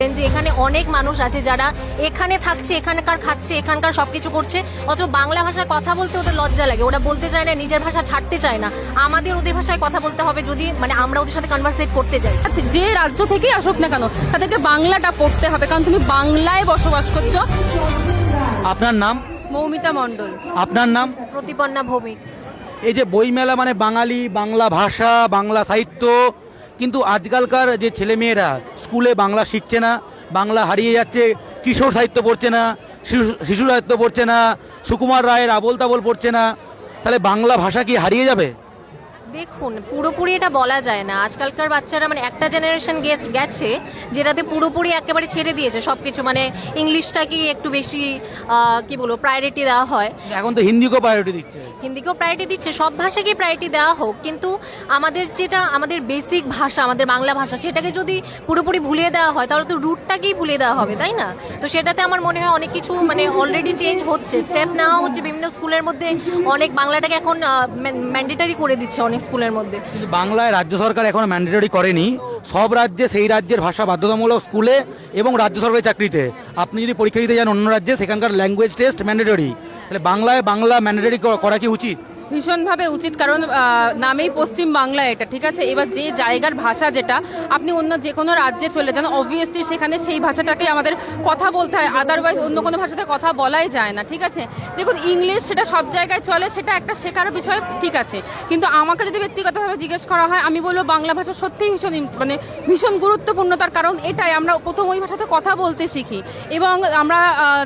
যে এখানে অনেক মানুষ আছে যারা এখানে থাকছে এখানকার খাচ্ছে এখানকার সবকিছু করছে অথচ বাংলা ভাষায় কথা বলতে ওদের লজ্জা লাগে। ওরা বলতে চায় না নিজের ভাষা ছাড়তে চায় না। আমাদের ওদের ভাষায় কথা বলতে হবে যদি মানে আমরা ওদের সাথে কনভারসেট করতে যাই। যে রাজ্য থেকেই আসুক না কেন তাদেরকে বাংলাটা পড়তে হবে কারণ তুমি বাংলায় বসবাস করছ। আপনার নাম? মৌমিতা মণ্ডল। আপনার নাম? প্রতিপন্না ভৌমিক। এই যে বইমেলা মানে বাঙালি বাংলা ভাষা বাংলা সাহিত্য কিন্তু আজকালকার যে ছেলেমেয়েরা স্কুলে বাংলা শিখছে না, বাংলা হারিয়ে যাচ্ছে, কিশোর সাহিত্য পড়ছে না, শিশু শিশু সাহিত্য পড়ছে না, সুকুমার রায়ের আবোল তাবোল পড়ছে না, তাহলে বাংলা ভাষা কি হারিয়ে যাবে? দেখুন পুরোপুরি এটা বলা যায় না। আজকালকার বাচ্চারা মানে একটা জেনারেশন গেছে যেটাতে পুরোপুরি একেবারে ছেড়ে দিয়েছে সবকিছু। মানে ইংলিশটাকেই একটু বেশি কি বলব প্রায়োরিটি দেওয়া হয়। এখন তো হিন্দিকেও প্রায়োরিটি দিচ্ছে। হিন্দিকেও প্রায়োরিটি দিচ্ছে সব ভাষাকেই প্রায়োরিটি দেওয়া হোক। কিন্তু আমাদের যেটা আমাদের বেসিক ভাষা আমাদের বাংলা ভাষা সেটাকে যদি পুরোপুরি ভুলিয়ে দেওয়া হয় তাহলে তো রুটটাকেই ভুলিয়ে দেওয়া হবে তাই না? তো সেটাতে আমার মনে হয় অনেক কিছু মানে অলরেডি চেঞ্জ হচ্ছে। স্টেপ নেওয়া হচ্ছে বিভিন্ন স্কুলের মধ্যে। অনেক বাংলাটাকে এখন ম্যান্ডেটারি করে দিচ্ছে অনেক স্কুলের মধ্যে। বাংলায় রাজ্য সরকার এখনও ম্যান্ডেটরি করেনি। সব রাজ্যে সেই রাজ্যের ভাষা বাধ্যতামূলক স্কুলে এবং রাজ্য সরকারি চাকরিতে। আপনি যদি পরীক্ষা দিতে যান অন্য রাজ্যে, সেখানকার ল্যাঙ্গুয়েজ টেস্ট ম্যান্ডেটরি তাহলে বাংলায় বাংলা ম্যান্ডেটরি করা কি উচিত? ভীষণভাবে উচিত, কারণ নামেই পশ্চিম বাংলা এটা, ঠিক আছে? এবার যে জায়গার ভাষা যেটা, আপনি অন্য যে কোনো রাজ্যে চলে যান অবভিয়াসলি সেখানে সেই ভাষাটাকে আমাদের কথা বলতে হয় আদারওয়াইজ অন্য কোনো ভাষাতে কথা বলাই যায় না, ঠিক আছে? দেখুন ইংলিশ সেটা সব জায়গায় চলে, সেটা একটা শেখার বিষয়, ঠিক আছে? কিন্তু আমাকে যদি ব্যক্তিগতভাবে জিজ্ঞেস করা হয়, আমি বলব বাংলা ভাষা সত্যিই ভীষণ মানে ভীষণ গুরুত্বপূর্ণ, তার কারণ এটাই, আমরা প্রথম ওই ভাষাতে কথা বলতে শিখি। এবং আমরা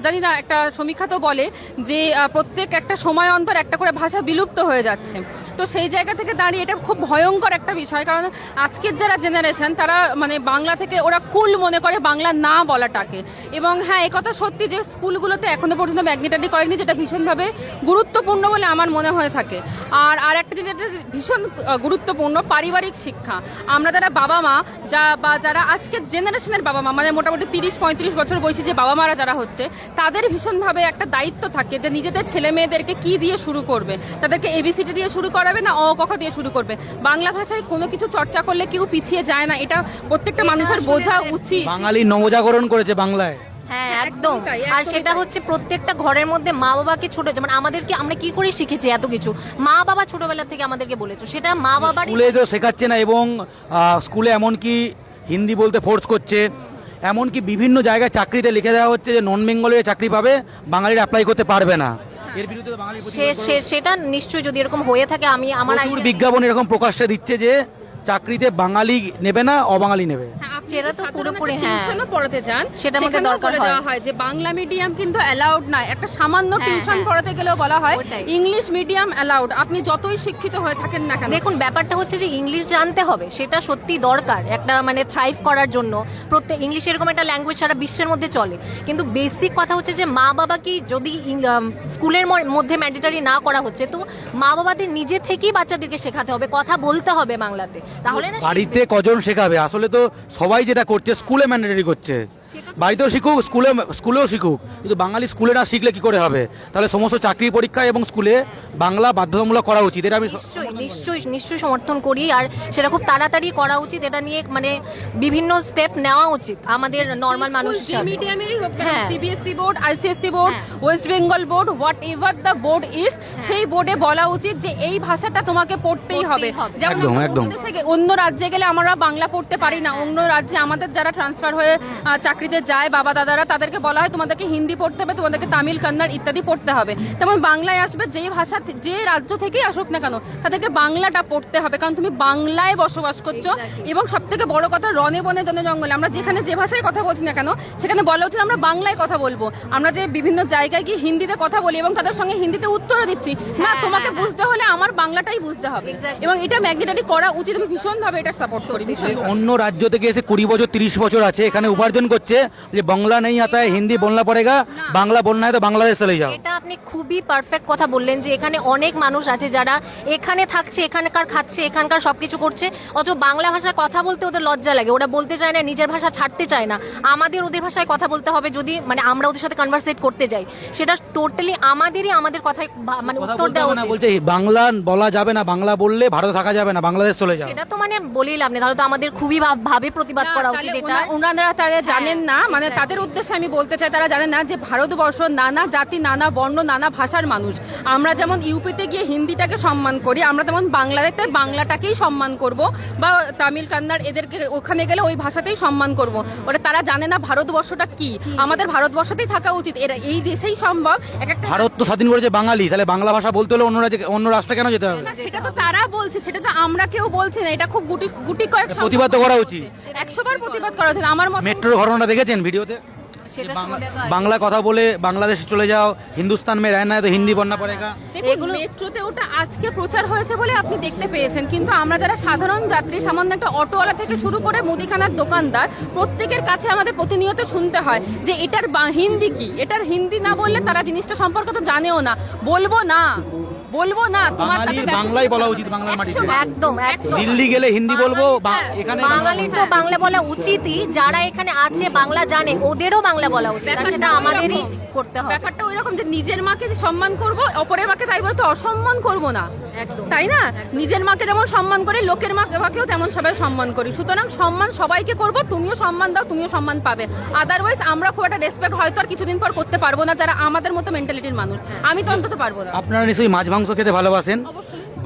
জানি না, একটা সমীক্ষা তো বলে যে প্রত্যেক একটা সময় অন্তর একটা করে ভাষা বিলুপ্ত হয়ে যাচ্ছে। তো সেই জায়গা থেকে দাঁড়িয়ে এটা খুব ভয়ঙ্কর একটা বিষয়, কারণ আজকের যারা জেনারেশন তারা মানে বাংলা থেকে ওরা কুল মনে করে বাংলা না বলাটাকে। এবং হ্যাঁ একথা সত্যি যে স্কুলগুলোতে এখনও পর্যন্ত ম্যাগনেটারি করেনি, যেটা ভীষণভাবে গুরুত্বপূর্ণ বলে আমার মনে হয়ে থাকে। আর আর একটা যেটা ভীষণ গুরুত্বপূর্ণ, পারিবারিক শিক্ষা। আমরা যারা বাবা মা যা বা যারা আজকের জেনারেশনের বাবা মা মানে মোটামুটি তিরিশ, পঁয়ত্রিশ বছর বয়সী যে বাবা মারা যারা হচ্ছে, তাদের ভীষণভাবে একটা দায়িত্ব থাকে যে নিজেদের ছেলে মেয়েদেরকে কি দিয়ে শুরু করবে? তাদেরকে এবিসিডি দিয়ে শুরু করাবে না অ ক খ দিয়ে শুরু করবে। বাংলা ভাষায় কোনো কিছু চর্চা করলে কেউ পিছিয়ে যায় না এটা প্রত্যেকটা মানুষের বোঝা উচিত। বাঙালি নবজাগরণ করেছে বাংলায়। হ্যাঁ একদম। তাই, আর সেটা হচ্ছে প্রত্যেকটা ঘরের মধ্যে মা বাবাকে ছোট যেমন আমাদেরকে আমরা কি করে শিখেছি এত কিছু? মা বাবা ছোটবেলা থেকে আমাদেরকে বলেছ সেটা মা বাবার স্কুলে তো শেখাচ্ছে না এবং স্কুলে এমনকি হিন্দি বলতে ফোর্স করছে এমনকি বিভিন্ন জায়গায় চাকরিতে লিখে দেওয়া হচ্ছে যে নন বেঙ্গলের চাকরি পাবে বাঙালিরা অ্যাপ্লাই করতে পারবে না। এর বিরুদ্ধে বাঙালি সে সে- সেটা নিশ্চয়ই যদি এরকম হয়ে থাকে আমি আমার প্রচুর বিজ্ঞাপন এরকম প্রকাশ্যে দিচ্ছে যে চাকরিতে বাঙালি নেবে না অবাঙালি নেবে। সেটা তো পুরোপুরি, হ্যাঁ। টিউশনও পড়াতে যান। মধ্যে দরকার হয়। দেওয়া হয় যে বাংলা মিডিয়াম কিন্তু অ্যালাউড না একটা সামান্য হ্যাঁ, টিউশন হ্যাঁ। পড়াতে গেলেও বলা হয় ইংলিশ মিডিয়াম অ্যালাউড আপনি যতই শিক্ষিত হয়ে থাকেন না কেন। দেখুন ব্যাপারটা হচ্ছে যে ইংলিশ জানতে হবে সেটা সত্যি দরকার। একটা মানে থ্রাইভ করার জন্য। প্রত্যেক ইংলিশ এরকম একটা ল্যাঙ্গুয়েজ সারা বিশ্বের মধ্যে চলে। কিন্তু বেসিক কথা হচ্ছে যে মা বাবা কি যদি স্কুলের মধ্যে ম্যান্ডেটারি না করা হচ্ছে তো মা বাবাদের নিজে থেকেই বাচ্চাদেরকে শেখাতে হবে কথা বলতে হবে বাংলাতে। তাহলে না বাড়িতে কজন শেখাবে? আসলে তো সবাই যেটা করছে স্কুলে ম্যান্ডেটরি করছে। বাড়িতেও শিখুক স্কুলে স্কুলেও শিখুক কিন্তু বাঙালি স্কুলে না শিখলে কি করে হবে তাহলে সমস্ত চাকরি পরীক্ষা এবং স্কুলে বাংলা বাধ্যতামূলক করা উচিত এটা আমি নিশ্চয়ই নিশ্চয়ই সমর্থন করি আর সেটা খুব তাড়াতাড়ি করা উচিত এটা নিয়ে মানে বিভিন্ন স্টেপ নেওয়া উচিত আমাদের নর্মাল মানুষ যে মিডিয়ামেরই হোক হ্যাঁ। সিবিএসসি বোর্ড আইসিএসসি বোর্ড হ্যাঁ। West Bengal board whatever the board is সেই বোর্ডে বলা উচিত যে এই ভাষাটা তোমাকে পড়তেই হবে যেমন একদম, একদম। অন্য রাজ্যে গেলে আমরা বাংলা পড়তে পারি না অন্য রাজ্যে আমাদের যারা ট্রান্সফার হয়ে আহ, চাকরিতে যায় বাবা দাদারা তাদেরকে বলা হয় তোমাদেরকে হিন্দি পড়তে হবে তোমাদেরকে তামিল কন্নড় ইত্যাদি পড়তে হবে। তেমন বাংলায় আসবে যে ভাষা যে রাজ্য থেকেই আসুক না কেন তাদেরকে বাংলাটা পড়তে হবে। কারণ তুমি বাংলায় বসবাস করছ এবং সব থেকে বড় কথা রনে বনে জনে জঙ্গলে। আমরা যেখানে যে ভাষায় কথা বলছি না কেন সেখানে বলা উচিত আমরা বাংলায় কথা বলব। আমরা যে বিভিন্ন জায়গায় গিয়ে হিন্দিতে কথা বলি এবং তাদের সঙ্গে হিন্দিতে উত্তরও দিচ্ছি না হ্যাঁ, তোমাকে হ্যাঁ, বুঝতে হলে আমার বাংলাটাই বুঝতে হবে। এবং এটা ম্যাগনেটারি করা উচিত আমি ভীষণভাবে এটা সাপোর্ট করি ভীষণ। অন্য রাজ্য থেকে এসে কুড়ি বছর তিরিশ বছর আছে এখানে উপার্জন করছে যে বাংলা নেই আতা है, হিন্দি বলনা পড়েগা বাংলা বলনা है तो বাংলাদেশ চলে যাও এটা আপনি খুবই পারফেক্ট কথা বললেন যে এখানে অনেক মানুষ আছে যারা এখানে থাকছে এখানকার খাচ্ছে এখানকার সব কিছু করছে অথচ বাংলা ভাষায় কথা বলতে ওদের লজ্জা লাগে। ওরা বলতে চায় না নিজের ভাষা ছাড়তে চায় না। আমাদের ওদের ভাষায় কথা বলতে হবে যদি মানে আমরা ওদের সাথে কনভারসেট করতে যাই। সেটা টোটালি আমাদেরই আমাদের কথায় মানে উত্তর বলতে দেওয়া না উচিত। বলছে বাংলা বলা যাবে না বাংলা বললে ভারতে থাকা যাবে না বাংলাদেশ চলে যাও। সেটা তো মানে বলেই লাভ নেই। তাহলে তো আমাদের খুবই ভাব- ভাবে প্রতিবাদ করা উচিত তাহলে এটা। ওনা- ওনারা তারা জানেন না মানে তাদের উদ্দেশ্যে আমি বলতে চাই তারা জানেন না যে ভারতবর্ষ নানা জাতি নানা বর্ণ নানা ভাষার মানুষ। আমরা যেমন ইউপিতে গিয়ে হিন্দিটাকে সম্মান করি আমরা যেমন বাংলাদেশে বাংলাটাকেই সম্মান করব বা তামিল কান্নাড় এদেরকে ওখানে গেলে ওই ভাষাতেই সম্মান করব। ওরা তারা জানে না ভারতবর্ষটা কি। আমাদের ভারতবর্ষতেই থাকা উচিত। এরা এই দেশেই সম্ভব। এক একটা ভারত তো স্বাধীন করেছে বাঙালি। তাহলে বাংলা ভাষা বলতে হলে অন্য রাজ্যে অন্য রাষ্ট্রে কেন যেতে হবে? না, সেটা তো তারা বলছে সেটা তো আমরা কেউ বলছি না। এটা খুব গুটি গুটি কয়েক প্রতিবাদ করা উচিত। একশো বার প্রতিবাদ করা উচিত। আমার মত মেট্রোর ঘটনাটা দেখেছেন ভিডিওতে? বাংলা কথা বলে বাংলাদেশে চলে যাও হিন্দুস্তান মে রহনা তো হিন্দি বন্যা পড়েগা এগুলো মেট্রোতে ওটা আজকে প্রচার হয়েছে বলে আপনি দেখতে পেয়েছেন কিন্তু আমরা যারা সাধারণ যাত্রী সামান্য একটা অটোওয়ালা থেকে শুরু করে মুদিখানার দোকানদার প্রত্যেকের কাছে আমাদের প্রতিনিয়ত শুনতে হয় যে এটার হিন্দি কি? এটার হিন্দি না বললে তারা জিনিসটা সম্পর্কে তো জানেও না। বলব না। বলব না তোমার তাতে বাঙালির বাংলাই বলা উচিত বাংলার মাটিতে। একদম একদম। দিল্লি গেলে হিন্দি বলব এখানে বাংলা বাঙালির তো বাংলা বলা উচিতই যারা এখানে আছে বাংলা জানে ওদেরও বাংলা বলা উচিত সেটা আমাদেরই করতে হবে। ব্যাপারটা ওই রকম যে নিজের মাকে সম্মান করব অপরের মাকে তাই বলে তো অসম্মান করব না। একদম। তাই না? নিজের মাকে যেমন সম্মান করি লোকের মাকে মাকেও তেমন সবাই সম্মান করি। সুতরাং সম্মান সবাইকে করব তুমিও সম্মান দাও তুমিও সম্মান পাবে। আদারওয়াইজ আমরা খুব একটা রেসপেক্ট হয়তো আর কিছুদিন পর করতে পারব না যারা আমাদের মতো মেন্টালিটির মানুষ। আমি তো অন্তত পারব না। আপনারা নিশ্চয়ই মাছ মাংস খেতে ভালোবাসেন?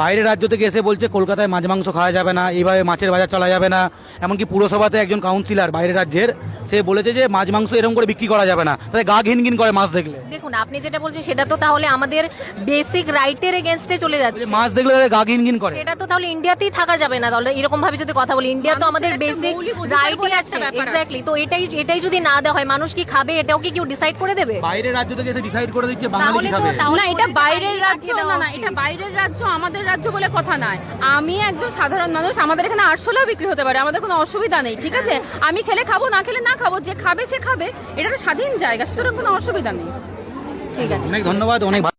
বাইরের রাজ্য থেকে এসে বলছে কলকাতায় মাছ মাংস খাওয়া যাবে না এইভাবে মাছের বাজার চলা যাবে না। এমনকি পুরসভাতে একজন কাউন্সিলর বাইরের রাজ্যের সে বলেছে যে মাছ মাংস এরকম করে বিক্রি করা যাবে না। তাই গা ঘিন ঘিন করে মাছ দেখলে। দেখুন আপনি যেটা বলছেন সেটা তো তাহলে আমাদের বেসিক রাইটের এগেনস্টে চলে যাচ্ছে। মাছ দেখলে তাদের গা ঘিন ঘিন করে। সেটা তো তাহলে ইন্ডিয়াতেই থাকা যাবে না তাহলে এরকম ভাবে যদি কথা বলি ইন্ডিয়া তো আমাদের বেসিক রাইটই আছে। এক্স্যাক্টলি তো এটাই এটাই যদি না দেওয়া হয় মানুষ কি খাবে? এটাও কি কেউ ডিসাইড করে দেবে? বাইরের রাজ্য থেকে এসে ডিসাইড করে দিচ্ছে বাঙালি তাহলে খাবে? না এটা বাইরের রাজ্য না না এটা বাইরের রাজ্য আমাদের রাজ্য বলে কথা নয় আমি একজন সাধারণ মানুষ, আমাদের এখানে আটশোলাও বিক্রি হতে পারে, আমাদের কোনো অসুবিধা নেই, ঠিক আছে? আমি খেলে খাব, না খেলে না খাব, যে খাবে সে খাবে, এটা স্বাধীন জায়গা, সুতরাং কোনো অসুবিধা নেই। ঠিক আছে। অনেক ধন্যবাদ, অনেক